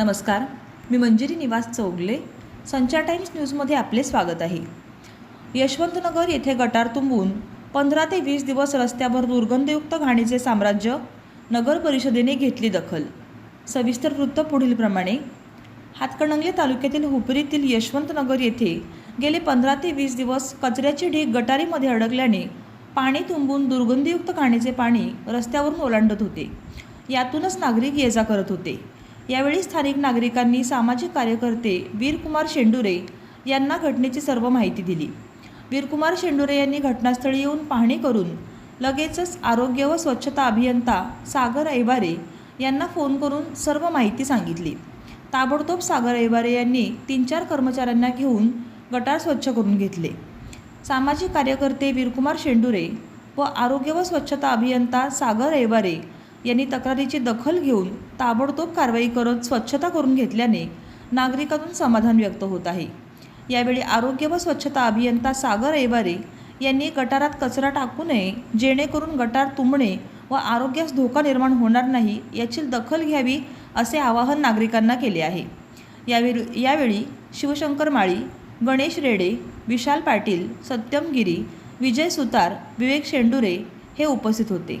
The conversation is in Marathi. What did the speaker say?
नमस्कार. मी मंजिरी निवास चौगले. संचार टाईम्स न्यूजमध्ये आपले स्वागत आहे. यशवंतनगर येथे गटार तुंबून पंधरा ते वीस दिवस रस्त्यावर दुर्गंधयुक्त घाणीचे साम्राज्य नगर परिषदेने घेतली दखल. सविस्तर वृत्त पुढीलप्रमाणे हातकणंगले तालुक्यातील हुपरीतील यशवंतनगर येथे गेले पंधरा ते वीस दिवस कचऱ्याचे ढीग गटारीमध्ये अडकल्याने पाणी तुंबून दुर्गंधीयुक्त घाणीचे पाणी रस्त्यावरून ओलांडत होते. यातूनच नागरिक ये जा करत होते. यावेळी स्थानिक नागरिकांनी सामाजिक कार्यकर्ते वीरकुमार शेंडुरे यांना घटनेची सर्व माहिती दिली. वीरकुमार शेंडुरे यांनी घटनास्थळी येऊन पाहणी करून लगेचच आरोग्य व स्वच्छता अभियंता सागर ऐबारे यांना फोन करून सर्व माहिती सांगितली. ताबडतोब सागर ऐबारे यांनी तीन चार कर्मचाऱ्यांना घेऊन गटार स्वच्छ करून घेतले. सामाजिक कार्यकर्ते वीरकुमार शेंडुरे व आरोग्य व स्वच्छता अभियंता सागर ऐबारे यांनी तक्रारीची दखल घेऊन ताबडतोब कारवाई करत स्वच्छता करून घेतल्याने नागरिकांतून समाधान व्यक्त होत आहे. यावेळी आरोग्य व स्वच्छता अभियंता सागर ऐवारे यांनी गटारात कचरा टाकू नये जेणेकरून गटार तुंबणे व आरोग्यास धोका निर्माण होणार नाही याची दखल घ्यावी असे आवाहन नागरिकांना केले आहे. यावेळी यावेळी शिवशंकर माळी गणेश रेडे विशाल पाटील सत्यम गिरी विजय सुतार विवेक शेंडुरे हे उपस्थित होते.